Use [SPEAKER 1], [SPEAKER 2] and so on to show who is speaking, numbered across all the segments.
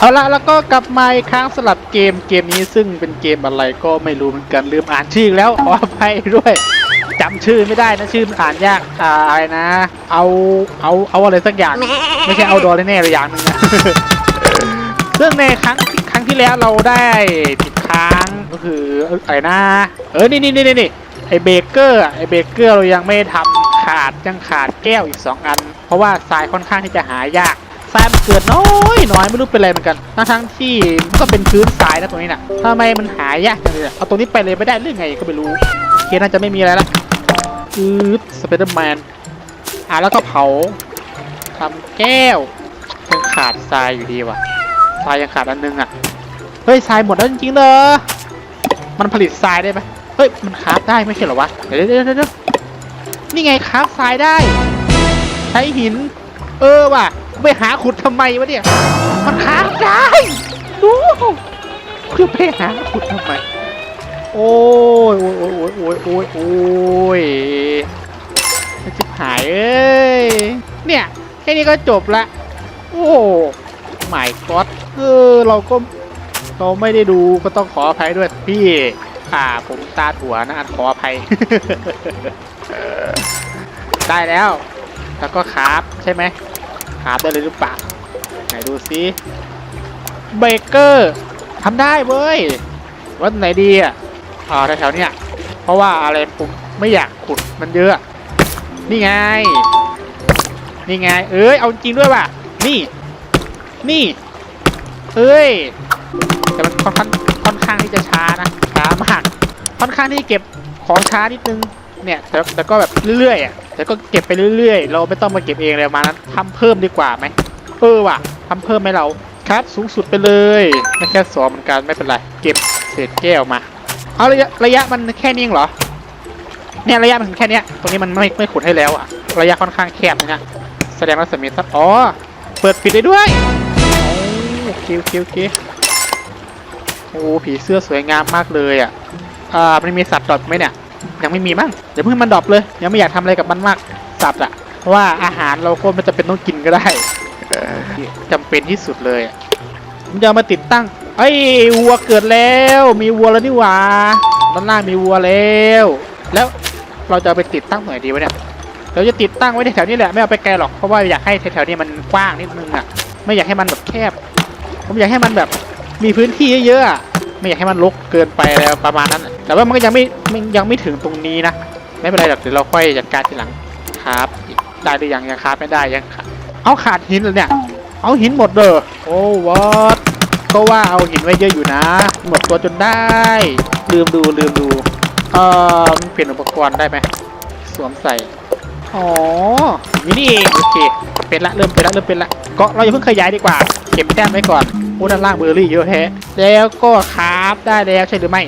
[SPEAKER 1] เอาละแล้วก็กลับมาอีกครั้งสลับเกมเกมนี้ซึ่งเป็นเกมอะไรก็ไม่รู้เหมือนกันลืมอ่านชื่อแล้วขออภัยด้วยจำชื่อไม่ได้นะชื่อมันอ่านยากอ่าอะไรนะ เอาเอาเอาอะไรสักอย่าง ไม่ใช่เอาดอแน่ๆเลยอย่างหนึงนะ ซึ่งในครั้งครั้งที่แล้วเราได้ติดค้างก็คืออ้ยอะไรนะ เออนี่นี่นี่นี่ไอเบเกอร์ไอเบเกอร์เรายังไม่ทำขาดยังขาดแก้วอีก 2 อัน เพราะว่าทรายค่อนข้างที่จะหายาก ทรายมันเกิดน้อยน้อยไม่รู้เป็นอะไรเหมือนกัน ทั้งทั้งที่มันก็เป็นพื้นทรายนะตรงนี้น่ะทำไมมันหายากจังเลยอะเอาตรงนี้ไปเลยไม่ได้เรื่องไงก็ไม่รู้เคน่าจะไม่มีอะไรละอืดสไปเดอร์แมนอะแล้วก็เผาทำแก้วยังขาดทรายอยู่ดีว่ะทรายยังขาดอันนึงอะเฮ้ยทรายหมดแล้วจริงๆเหรอมันผลิตทรายได้ไหมเฮ้ยมันคราฟได้ไม่ใช่เหรอวะเดี๋ยวเดี๋ยวเดี๋ยวนี่ไงคราฟทรายได้ ใช้หิน เออว่ะ ไปหาขุดทำไมวะเนี่ย มันคราฟได้ดูเพื่อไปหาขุดทำไม โอ้ยโอ้ยโอ้ยโอ้ยโอ้ยโอ้ยมันจะหายเอ้ย เนี่ย แค่นี้ก็จบละ โอ้หมายก็อดเออเราก็เราไม่ได้ดูก็ต้องขออภัยด้วยพี่อ่าผมตาถั่วนะขออภัย ได้แล้ว แล้วก็คราฟใช่ไหม คราฟได้เลยหรือเปล่าไหนดูซิเบเกอร์ทำได้เว้ยว่าไหนดีอะอ่าแถวๆเนี้ยเพราะว่าอะไรผมไม่อยากขุดมันเยอะ นี่ไง นี่ไง เอ้ย เอาจริงด้วยว่ะ นี่ นี่ เอ้ย แต่มันค่อนข้างค่อนข้างที่จะช้านะ ช้ามาก ค่อนข้างที่เก็บของช้านิดนึง เนี่ย แต่แต่ก็แบบเรื่อยๆอะแต่ก็เก็บไปเรื่อยๆ เราไม่ต้องมาเก็บเองเลยมานั้นทำเพิ่มดีกว่าไหมเออว่ะทำเพิ่มไหมเราครับสูงสุดไปเลยไม่แค่สองเหมือนกันไม่เป็นไรเก็บเศษแก้วมา เอาระยะระยะมันแค่นี้เองเหรอเนี่ยระยะมันแค่เนี้ยตรงนี้มันไม่ไม่ขุดให้แล้วอะระยะค่อนข้างแคบนะแสดงรัศมีสักอ๋อเปิดปิดได้ด้วยโอเคโอเคโอเคโอ้ผีเสื้อสวยงามมากเลยอะอ่ามันมีสัตว์ดอปไหมเนี่ย ยังไม่มีมั้งเดี๋ยวเพิ่งมันดรอปเลย ยังไม่อยากทำอะไรกับมันมากสัตว์อะเพราะว่าอาหารเราก็ไม่จำเป็นต้องกินก็ได้เออจำเป็นที่สุดเลยผมจะมาติดตั้งเอ้วัวเกิดแล้ว มีวัวแล้วนี่หว่าด้านล่างมีวัวแล้ว แล้วเราจะไปติดตั้งตรงไหนดีวะเนี่ยเราจะติดตั้งไว้แถวนี้แหละไม่เอาไปไกลหรอกเพราะว่าอยากให้แถวๆนี้มันกว้างนิดนึงอะไม่อยากให้มันแบบแคบ ผมอยากให้มันแบบมีพื้นที่เยอะๆอะ ไม่อยากให้มันรกเกินไปอะไรประมาณนั้นอะแต่ว่ามันก็ยังไม่ยังไม่ถึงตรงนี้นะไม่เป็นไรหรอกเดี๋ยวเราค่อยจัดการทีหลังครับได้หรือยังยังครับไม่ได้ยังเอาขาดหินเลยเนี่ย เอาหินหมดเลยโอ้วอตก็ว่าเอาหินไว้เยอะอยู่นะ หมดตัวจนได้ ลืมดูลืมดูเออมันเปลี่ยนอุปกรณ์ได้ไหมสวมใส่อ๋อนี่นี่เองโอเคเป็นละเริ่มเป็นละเริ่มเป็นละก็เราอย่าเพิ่งขยายดีกว่า เก็บแต้มไว้ก่อนโอ้ด้านล่างเบอร์รี่เยอะแฮะแล้วก็คราฟได้แล้วใช่หรือไม่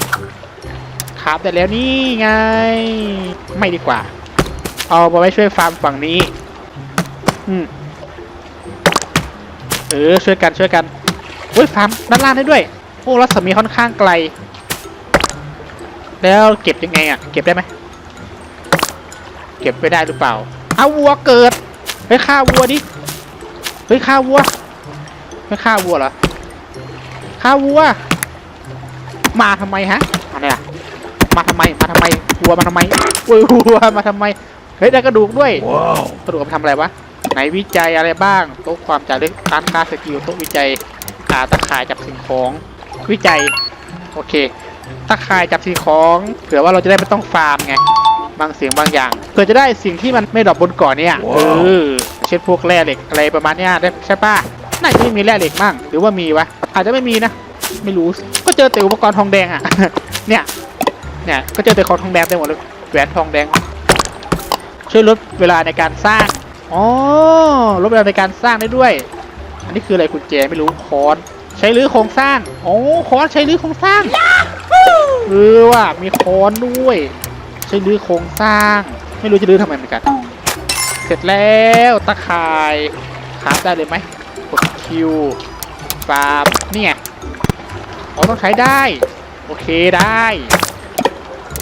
[SPEAKER 1] คราฟได้แล้วนี่ไง ไม่ดีกว่า เอามาไว้ช่วยฟาร์มฝั่งนี้ อืมเออช่วยกันช่วยกันโอ้ยฟาร์มด้านล่างได้ด้วยโอ้รัศมีค่อนข้างไกล แล้วเก็บยังไงอะ เก็บได้ไหมเก็บไปได้หรือเปล่า เอาวัวเกิดเฮ้ยฆ่าวัวดิเฮ้ยฆ่าวัว ไม่ฆ่าวัวเหรอฆ่าวัว มาทำไมฮะอะไรอะมาทำไม มาทำไมวัวมาทำไมโอ้ยวัวมาทำไม เฮ้ยได้กระดูกด้วยกระดูกเอาไปทำอะไรวะ ไหนวิจัยอะไรบ้าง โต๊ะความจารึกการค่าสกิลโต๊ะวิจัยอาตะข่ายจับสิ่งของ วิจัย โอเคตะข่ายจับสิ่งของ เผื่อว่าเราจะได้ไม่ต้องฟาร์มไง บางเสียงบางอย่างเพื่อจะได้สิ่งที่มันไม่ดรอปบนเก่อนเนี่ย เออ เช่นพวกแร่เหล็กอะไรประมาณเนี้ยได้ใช่ป่ะ น่าจะไม่มีแร่เหล็กมั่งหรือว่ามีวะอาจจะไม่มีนะ ไม่รู้ก็เจอแต่อุปกรณ์ทองแดงอะ เนี่ยเนี่ยก็เจอแต่ของทองแดงเต็มหมดเลยแหวนทองแดง ช่วยลดเวลาในการสร้างอ๋อลดเวลาในการสร้างได้ด้วย อันนี้คืออะไรกุญแจไม่รู้ค้อนใช้รื้อโครงสร้างโอ้ค้อนใช้รื้อโครงสร้างเออว่ะมีค้อนด้วย ใช้รื้อโครงสร้าง ไม่รู้จะรื้อทำไมเหมือนกัน เสร็จแล้วตะข่ายคราฟได้เลยไหมกด คิวฟาร์มนี่ไงอ๋อต้องใช้ได้ โอเคได้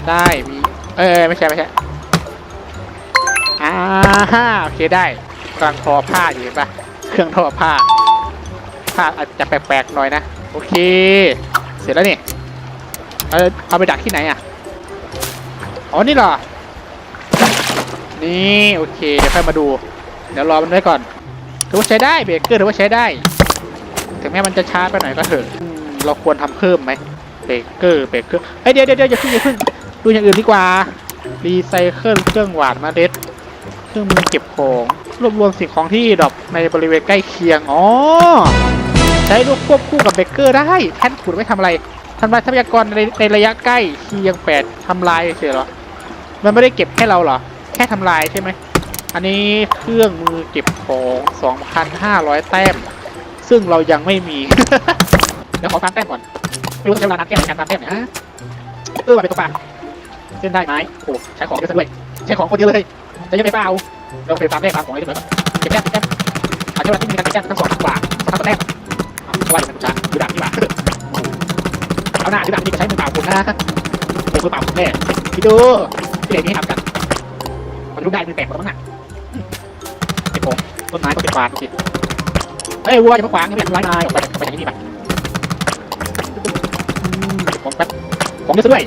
[SPEAKER 1] ได้มีเออไม่ใช่ไม่ใช่อ่าฮะโอเคได้กำลังทอผ้าอยู่เห็นปะเครื่องทอผ้าทาอาจจะแปลกๆหน่อยนะ โอเค เสร็จแล้วนี่เอาเอาไปดักที่ไหนอะอ๋อนี่เหรอ นี่ โอเค เดี๋ยวค่อยมาดู เดี๋ยวรอมันไว้ก่อน ถือว่าใช้ได้เบรกเกอร์ถือว่าใช้ได้ ถึงแม้มันจะช้าไปหน่อยก็เถอะ เราควรทำเพิ่มไหมเบรกเกอร์เบรกเกอร์เฮ้ยเดี๋ยวเดี๋ยวเดี๋ยวอย่าเพิ่งอย่าเพิ่งดูอย่างอื่นดีกว่า รีไซเคิลเครื่องหวานเมล็ดเครื่องมือเก็บของรวบรวมสิ่งของที่ดรอปในบริเวณใกล้เคียง อ๋อ ใช้ลูกควบคู่กับเบเกอร์ได้แท่นขุดไว้ทำอะไรทำลายทรัพยากรในในระยะใกล้เคียงแปดทำลายเฉยเหรอ มันไม่ได้เก็บให้เราเหรอ แค่ทำลายใช่ไหม อันนี้เครื่องมือเก็บของ2,500 แต้ม ซึ่งเรายังไม่มี เดี๋ยวขอตามแต้มก่อนไม่รู้จะใช้เวลานานแค่ไหนการตามแต้มเนี่ยฮะเออว่าเป็นตัวปลาเส้นได้ไหมโอ้ใช้ของเยอะซะด้วยใช้ของคนเดียวเลยจะยังไม่เปล่าเราไปตามแต้มตามของให้เสมอก่อนเก็บแต้มเก็บแต้มอาจจะเวลาที่มีการเก็บแต้มทั้งสองกว่าสองเท่าแต้มว่าอย่างนั้นช้าดูดาบดีกว่าเอาหน้าดูดาบนี่ก็ใช้มือเปล่าคุณนะโอ้มือเปล่าคุณแม่พี่ดูที่ไหนนี่ทำกันมันรู้ได้มือแตกหมดแล้วนะเก็บของ ต้นไม้ก็เป็นฟานโอเคเฮ้ยวัวอย่ามาขวางอย่ามาทำร้ายนายออกไปออกไปจากที่นี่ไปอืมเก็บของแป๊บของเยอะซะด้วย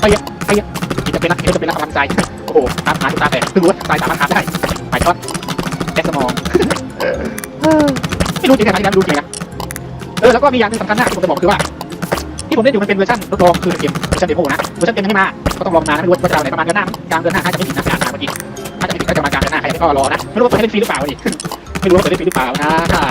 [SPEAKER 1] ไปอะไปอะนี่จะเป็นรักนี่จะเป็นรักกำลังใจโอ้โหตามหาตาแต่เพิ่งรู้ว่าตายสามารถหาได้ไปช็อตแก๊สสมองไม่รู้จริงๆนะที่นั้นรู้จริงนะเออแล้วก็มีอย่างหนึงสำคัญมากที่ผมจะบอกคือว่าที่ผมเล่นอยู่มันเป็นเวอร์ชันทดลองคือเกมเวอร์ชันเดโมนะเวอร์ชันเต็มยังไม่มาก็ต้องลองนานนะไม่รู้ว่าจะเอาไหนประมาณเดือนหน้ากลางเดือนหน้าถ้าจะไม่ผิดนะการหาเมื่อกี้าจะไม่ผิดก็รอนะไม่รู้ว่าเปิดให้เล่นฟรีหรือเปล่าดิไม่รู้ว่าเปิดเล่นฟรีหรือเปล่านะถ้า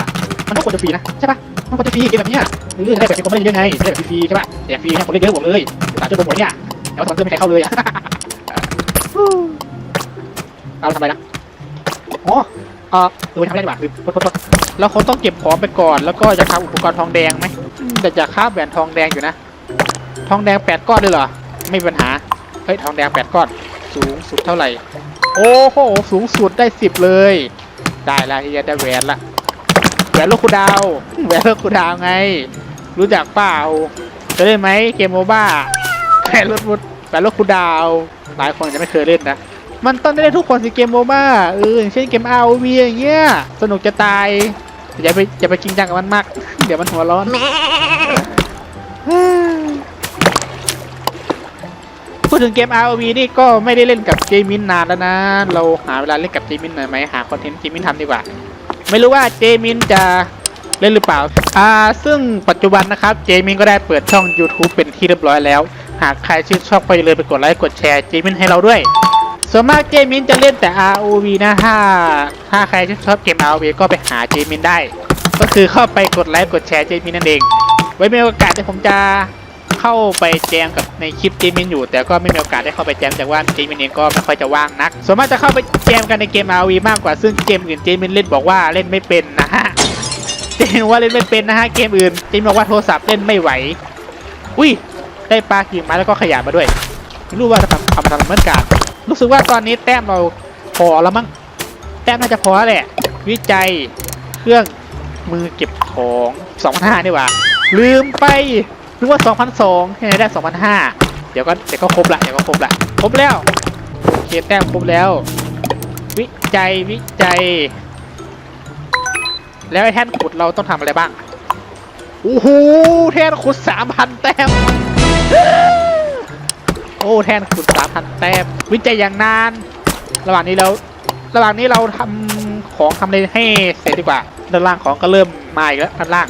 [SPEAKER 1] มันต้องควรจะฟรีนะใช่ปะมันควรจะฟรีเกมแบบเนี้ยหรือได้แบบเป็นคนไม่เล่นเยอะไงได้แบบฟรีใช่ปะแจกฟรีให้คนเล่นเยอะหมดเลยสามชั่วโมงหมดเนี่ยแล้วสอนเซอร์ไม่ใครเข้าเลยอะเราทำอะไรนะอ๋อเออเออทำอะไรดีกว่าคือทษโทษโทษเราคงต้องเก็บของไปก่อน แล้วก็จะทำอุปกรณ์ทองแดงไหมแต่จะคาแหวนทองแดงอยู่นะ ทองแดงแปดก้อนเลยเหรอ ไม่มีปัญหา เฮ้ย ทองแดงแปดก้อน สูงสุดเท่าไหร่ โอ้โห สูงสุดได้สิบเลย ได้ละที่จะได้แหวนละแหวนลูกคูดาวแหวนลูกคูดาวไง รู้จักเปล่าจะเล่นไหมเกมโมบ้าแหวนลูกแหวนลูกคูดาว หลายคนจะไม่เคยเล่นนะมันต้องได้ทุกคนสิเกมโมบ้าเอออย่างเช่นเกม ROV อย่างเงี้ยสนุกจะตายอย่าไปอย่าไปจริงจังกับมันมาก เดี๋ยวมันหัวร้อน พูดถึงเกม ROV นี่ก็ไม่ได้เล่นกับเจมินนานแล้วนะ เราหาเวลาเล่นกับเจมินหน่อยไหมหาคอนเทนต์เจมินทำดีกว่า ไม่รู้ว่าเจมินจะเล่นหรือเปล่า อ่า ซึ่งปัจจุบันนะครับ เจมินก็ได้เปิดช่อง YouTube เป็นที่เรียบร้อยแล้ว หากใครชื่นชอบก็อย่าลืมไปกดไลค์ กดแชร์เจมินให้เราด้วย ส่วนมากเจมินจะเล่นแต่ ROV นะถ้าถ้าใครชื่นชอบเกม ROV ก็ไปหาเจมินได้ ก็คือเข้าไปกดไลค์ กดแชร์เจมินนั่นเอง ไว้มีโอกาสที่ผมจะ เข้าไปแจมกับในคลิปเจมินอยู่ แต่ก็ไม่มีโอกาสได้เข้าไปแจมจากว่าเจมินเองก็ไม่ค่อยจะว่างนัก ส่วนมากจะเข้าไปแจมกันในเกม ROV มากกว่าซึ่งเกมอื่นเจมินเล่นบอกว่าเล่นไม่เป็นนะฮะเจมินว่าเล่นไม่เป็นนะฮะเกมอื่นเจมินบอกว่าโทรศัพท์เล่นไม่ไหว อุ้ยได้ปลากิ่งไม้แล้วก็ขยะมาด้วยรู้ว่าจะทำทำมาทำเหมือนกันรู้สึกว่าตอนนี้แต้มเราพอแล้วมั้งแต้มน่าจะพอแล้วแหละ วิจัยเครื่องมือเก็บของ2,500นี่หว่าลืมไป นึกว่า2,200ที่ไหนได้2,500เดี๋ยวก็เดี๋ยวก็ครบละเดี๋ยวก็ครบละครบแล้วโอเคแต้มครบแล้ว วิจัยวิจัย แล้วไอ้แท่นขุดเราต้องทำอะไรบ้างโอ้โหแท่นขุด 3,000 แต้มโอ้แท่นขุด 3,000 แต้มวิจัยอย่างนาน ระหว่างนี้เราระหว่างนี้เราทำของทำอะไรให้เสร็จดีกว่าด้านล่างของก็เริ่มมาอีกแล้วด้านล่าง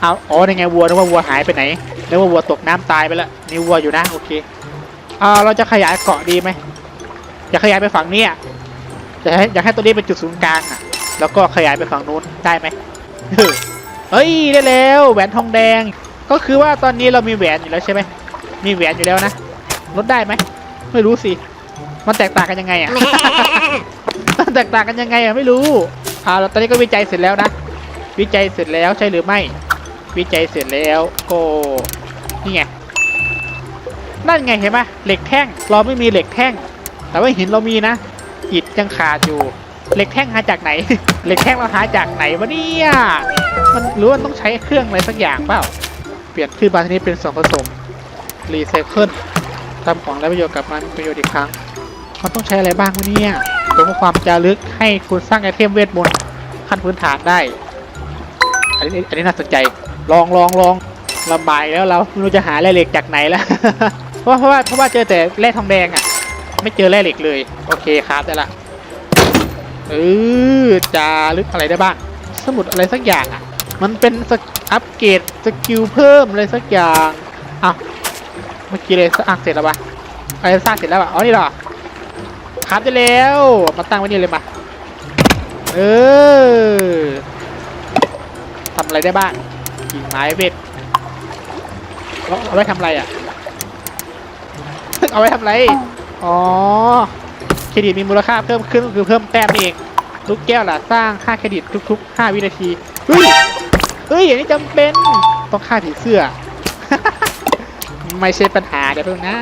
[SPEAKER 1] เอาอ๋อในไงวัวนึกว่าวัวหายไปไหน นึกว่าวัวตกน้ำตายไปแล้วนี่วัวอยู่นะโอเคอ่าเราจะขยายเกาะดีไหมอยากขยายไปฝั่งนี้อะอยากให้อยากให้ตัวนี้เป็นจุดศูนย์กลางอะ แล้วก็ขยายไปฝั่งนู้นได้ไหมเฮ้ยได้แล้วแหวนทองแดง ก็คือว่าตอนนี้เรามีแหวนอยู่แล้วใช่ไหมมีแหวนอยู่แล้วนะลดได้ไหมไม่รู้สิมันแตกต่างกันยังไงอะมันแตกต่างกันยังไงอะไม่รู้อ่าตอนนี้ก็วิจัยเสร็จแล้วนะวิจัยเสร็จแล้วใช่หรือไม่ วิจัยเสร็จแล้วก็ นี่ไงนั่นไงเห็นไหมเหล็กแท่งเราไม่มีเหล็กแท่ง แต่ว่าหินเรามีนะอิฐยังขาดอยู่เหล็กแท่งหาจากไหน เหล็กแท่งเราหาจากไหนวะเนี่ยมันหรือว่าต้องใช้เครื่องอะไรสักอย่างเปล่า เปลี่ยนชื่อบาร์นี้เป็นส่วนผสมรีไซเคิลทำของและประโยชน์กลับมาประโยชน์อีกครั้งมันต้องใช้อะไรบ้างวะเนี่ยตัวความจารึกให้คุณสร้างไอเทมเวทมนต์ขั้นพื้นฐานได้ อันนี้อันนี้น่าสนใจ ลองลองลอง ลำบากแล้วเราไม่รู้จะหาแร่เหล็กจากไหนแล้วเพราะว่าเพราะว่าเพราะว่าเจอแต่แร่ทองแดงอะไม่เจอแร่เหล็กเลย โอเคครับได้ละเออจารึกอะไรได้บ้างสมุดอะไรสักอย่างอะมันเป็นสอัปเกรดสกิลเพิ่มอะไรสักอย่างอ้าวเมื่อกี้เลยสร้างเสร็จแล้วปะอะไรสร้างเสร็จแล้วปะอ๋อนี่หรอครับได้แล้ว มาตั้งไว้นี่เลยมาเออทำอะไรได้บ้างกิ่งไม้เวท เอาไว้ทำอะไรอะ เอาไว้ทำอะไร อ๋อ เครดิตมีมูลค่าเพิ่มขึ้นคือเพิ่มแต้มนี่เอง ลูกแก้วล่ะสร้างค่าเครดิตทุก ๆ 5 วินาที เฮ้ย เฮ้ยอย่างนี้จำเป็น ต้องฆ่าผีเสื้อ ไม่ใช่ปัญหาเดี๋ยวเพิ่งนะ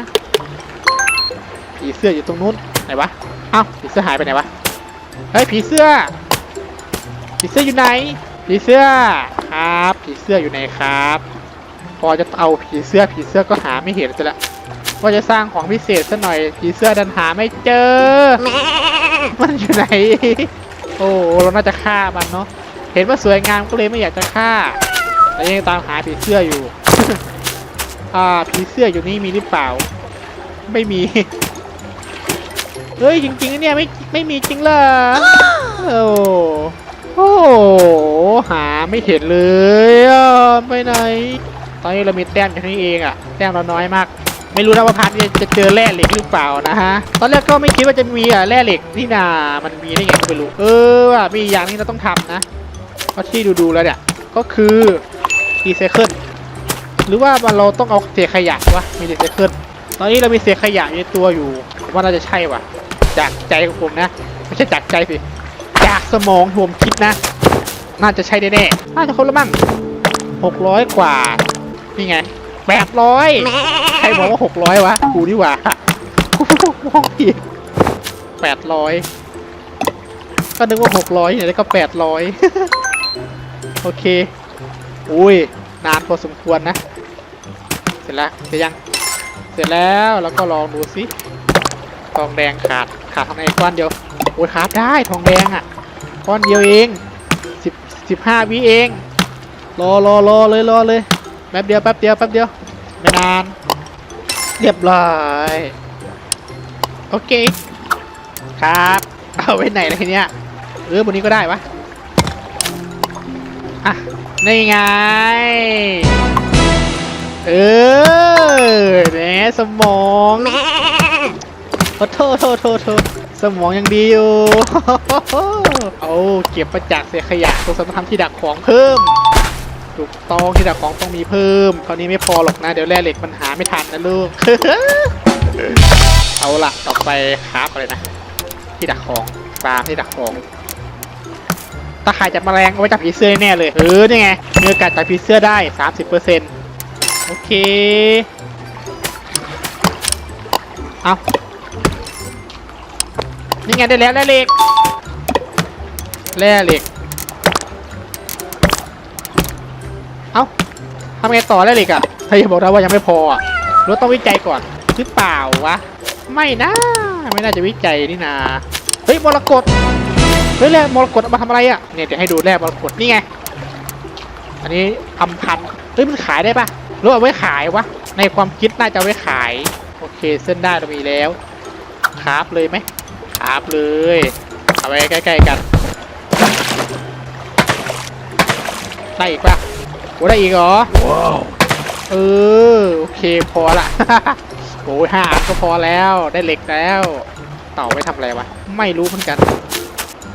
[SPEAKER 1] ผีเสื้ออยู่ตรงนู้น ไหนวะ เอ้าผีเสื้อหายไปไหนวะ เฮ้ยผีเสื้อ ผีเสื้ออยู่ไหน ผีเสื้อครับ ผีเสื้ออยู่ไหนครับ พอจะเอาผีเสื้อผีเสื้อก็หาไม่เห็นซะละว่าจะสร้างของพิเศษซะหน่อยผีเสื้อดันหาไม่เจอ มันอยู่ไหน โอ้เราน่าจะฆ่ามันเนาะเห็นว่าสวยงามก็เลยไม่อยากจะฆ่าแต่ยังตามหาผีเสื้ออยู่ อ่าผีเสื้ออยู่นี่มีหรือเปล่า ไม่มีเฮ้ยจริงๆนะเนี่ยไม่ไม่มีจริงเหรอโอ้โอ้หาไม่เห็นเลยอะไปไหนต อนนี้เรามีแต้มแค่นี้เองอะแต้มเราน้อยมาก ไม่รู้นะว่าพันจะจะเจอแร่เหล็กหรือเปล่านะฮะ ตอนแรกก็ไม่คิดว่าจะมีอะแร่เหล็กนี่นา มันมีได้ไงก็ไม่รู้ เออว่ะมีอย่างนี้เราต้องทำนะเพราะที่ดูๆแล้วเนี่ยก็คือรีไซเคิลหรือว่าเราต้องเอาเศษขยะวะมีรีไซเคิลตอนนี้เรามีเศษขยะอยู่ในตัวอยู่ว่าน่าจะใช่วะจากใจของผมนะไม่ใช่จากใจสิจากสมองที่ผมคิดนะ น่าจะใช่แน่ๆน่าจะครบแล้วมั้งหกร้อยกว่า นี่ไงแปดร้อยใครบอกว่าหกร้อยวะกูนี่หว่ามองผิดแปดร้อยก็นึกว่าหกร้อยเนี่ยแล้วก็แปดร้อยโอเค อุ้ย นานพอสมควรนะ เสร็จแล้วเสร็จยัง เสร็จแล้วแล้วก็ลองดูสิทองแดงขาดขาดทองแดงก้อนเดียว โอ้ยขาดได้ทองแดงอะก้อนเดียวเองสิบสิบห้าวิเอง รอรอรอเลยรอเลยแป๊บเดียวแป๊บเดียวแป๊บเดียวไม่นาน เรียบร้อย โอเค ครับ เอาไว้ไหนเลยทีเนี้ยเออบนนี้ก็ได้วะอะนี่ไง เออแหมสมองโอ้โทษโทษโทษโทษสมองยังดีอยู่ เอาเก็บมาจากเศษขยะตัวสำคัญที่ดักของเพิ่ม ถูกต้องที่ดักของต้องมีเพิ่มเท่านี้ไม่พอหรอกนะ เดี๋ยวแร่เหล็กมันหาไม่ทันนะลูก เอาละต่อไปคราฟอะไรนะ ที่ดักของฟามที่ดักของตาข่ายจับแมลงเอาไว้จับผีเสื้อแน่เลยเออนี่ไงเนื้อกัดจับผีเสื้อได้30%โอเคเอานี่ไงได้แล้วแร่เหล็กแร่เหล็กำไงต่อแร่เล็กอะเฮ้ยบอกนะว่ายังไม่พออะรือต้องวิจัยก่อนหรือเปล่าวะ ไม่นะ ไม่น่าจะวิจัยนี่นา เฮ้ยมรกตเฮ้ยแร่มรกตเอามาทำอะไรอะ เนี่ยเดี๋ยวให้ดูแร่มรกตนี่ไง อันนี้อำพันเฮ้ยมันขายได้ปะหรือเอาไว้ขายวะ ในความคิดน่าจะไว้ขาย โอเคเส้นได้เรามีแล้วคราฟเลยไหมคราฟเลย เอาไว้ใกล้ ๆ กันได้อีกปะ โอ้ได้อีกเหรอเออโอเคพอละ โอ้ยห้าอันก็พอแล้วได้เหล็กแล้วต่อไว้ทำอะไรวะ ไม่รู้เหมือนกัน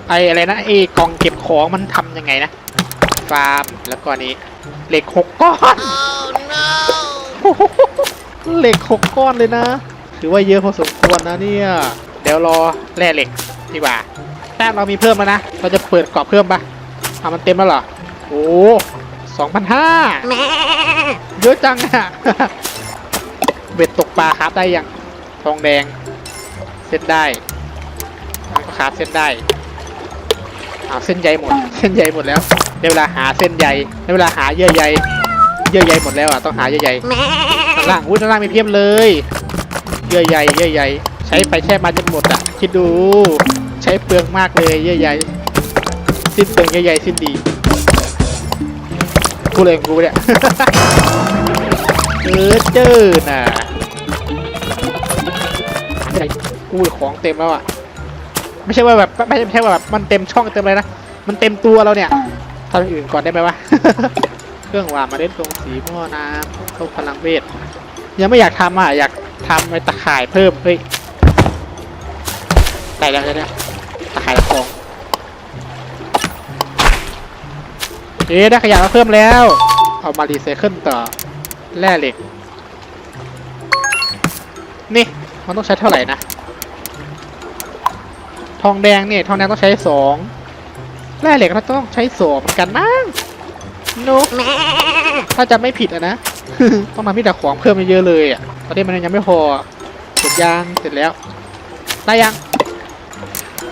[SPEAKER 1] ไออะไรนะไอกล่องเก็บของมันทำยังไงนะฟาร์มแล้วก็อันนี้เหล็กหกก้อน เหล็กหกก้อนเลยนะ ถือว่าเยอะพอสมควรนะเนี่ย เดี๋ยวรอแร่เหล็กดีกว่าแต้มเรามีเพิ่มแล้วนะ เราจะเปิดกรอบเพิ่มปะอะมันเต็มแล้วเหรอ โอ้ สองพันห้าเยอะจังอะเบ็ดตกปลาครับได้ยังทองแดง เส้นได้มันก็คราฟเส้นได้เอาเส้นใยหมด เส้นใยหมดแล้วได้เวลาหาเส้นใยได้เวลาหาเยื่อใยเยื่อใยหมดแล้วอะต้องหาเยื่อใยด้านล่างอุ้ยด้านล่างมีเพียบเลยเยื่อใยเยื่อใยใช้ไปแช่มาจนหมดอะคิดดู ใช้เปลืองมากเลยเยื่อใยสิ้นเปลืองใหญ่ๆสิ้นดี กูเลยของกูเนี่ยเออเจอน่ะไอ้กูของเต็มแล้วอะ ไม่ใช่ว่าแบบไม่ใช่ไม่ใช่ว่าแบบมันเต็มช่องเต็มเลยนะ มันเต็มตัวเราเนี่ยทำอย่างอื่นก่อนได้ไหมวะ เครื่องวางมาเล่นตรงสีหม้อน้ำเข้าพลังเวท ยังไม่อยากทำอะ อยากทำไอ้ตะข่ายเพิ่ม เฮ้ยได้แล้วเนี่ยตะข่ายละของ เอ๊ได้ขยะมาเพิ่มแล้ว เอามารีไซเคิลต่อแร่เหล็ก นี่มันต้องใช้เท่าไหร่นะ ทองแดงเนี่ยทองแดงต้องใช้สองแร่เหล็กก็ต้องใช้สองเหมือนกันมั้งนุกถ้าจะไม่ผิดอะนะต้องทำให้แต่ของเพิ่มเยอะเลยอะตอนนี้มันยังไม่พอเสร็จยังเสร็จแล้ว ได้ยัง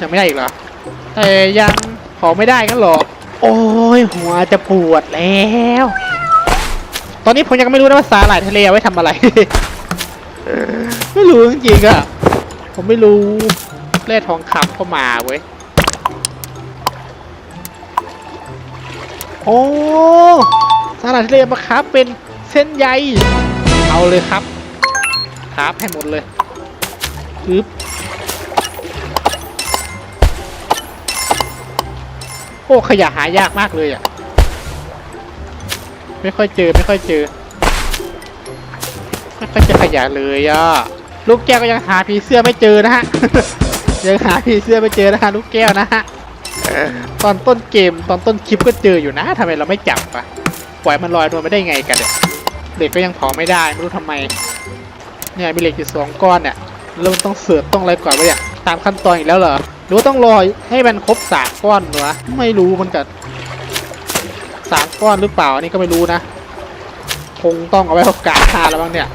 [SPEAKER 1] ยังไม่ได้อีกเหรอแต่ยังขอไม่ได้กันหรอ โอ้ยหัวจะปวดแล้ว ตอนนี้ผมยังไม่รู้นะว่าสาหร่ายทะเลเอาไว้ทำอะไร ไม่รู้จริงๆอะผมไม่รู้แร่ทองคำเข้ามาเว้ย โอ้สาหร่ายทะเลมาครับเป็นเส้นใย เอาเลยครับ ครับให้หมดเลยปึ๊บ โอ้ขยะหายากมากเลยอะ ไม่ค่อยเจอไม่ค่อยเจอ ไม่ค่อยเจอขยะเลยอะ ลูกแก้วก็ยังหาผีเสื้อไม่เจอนะฮะ ยังหาผีเสื้อไม่เจอนะฮะลูกแก้วนะฮะ ตอนต้นเกมตอนต้นคลิปก็เจออยู่นะทำไมเราไม่จับอะปล่อยมันลอยนวลไม่ได้ไงกันเนี่ยเหล็กก็ยังเผาไม่ได้ไม่รู้ทำไม เนี่ยมีเหล็กอยู่สองก้อนเนี่ยแล้วมันต้องเสือกต้องอะไรก่อนวะเนี่ยตามขั้นตอนอีกแล้วเหรอ หรือว่าต้องรอให้มันครบสามก้อนวะไม่รู้มันกับสามก้อนหรือเปล่าอันนี้ก็ไม่รู้นะ คงต้องเอาไว้โอกาสหน้าแล้วบ้างเนี่ย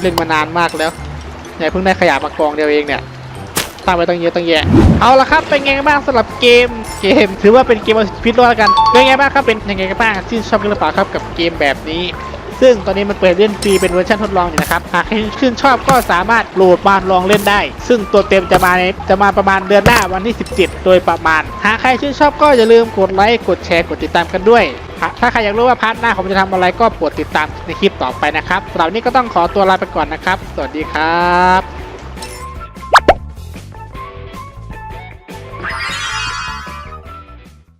[SPEAKER 1] เล่นมานานมากแล้วเนี่ยเพิ่งได้ขยะมากองเดียวเองเนี่ยตั้งไปตั้งเยอะตั้งแยะ เอาละครับ เป็นไงบ้างสำหรับเกม เกม ถือว่าเป็นเกมเอาชีวิตรอดแล้วกัน เป็นไงบ้างครับ เป็นยังไงกันบ้างชื่ชอบกันหรือเปล่าครับกับเกมแบบนี้ ซึ่งตอนนี้มันเปิดเล่นฟรีเป็นเวอร์ชันทดลองอยู่นะครับ หากใครชื่นชอบก็สามารถโหลดมาลองเล่นได้ ซึ่งตัวเต็มจะมาในจะมาประมาณเดือนหน้าวันที่ 17 โดยประมาณ หากใครชื่นชอบก็อย่าลืมกดไลค์ กดแชร์ กดติดตามกันด้วย ถ้าใครอยากรู้ว่าพาร์ทหน้าผมจะทำอะไรก็โปรดติดตามในคลิปต่อไปนะครับสำหรับนี้ก็ต้องขอตัวลาไปก่อนนะครับ สวัสดีครับ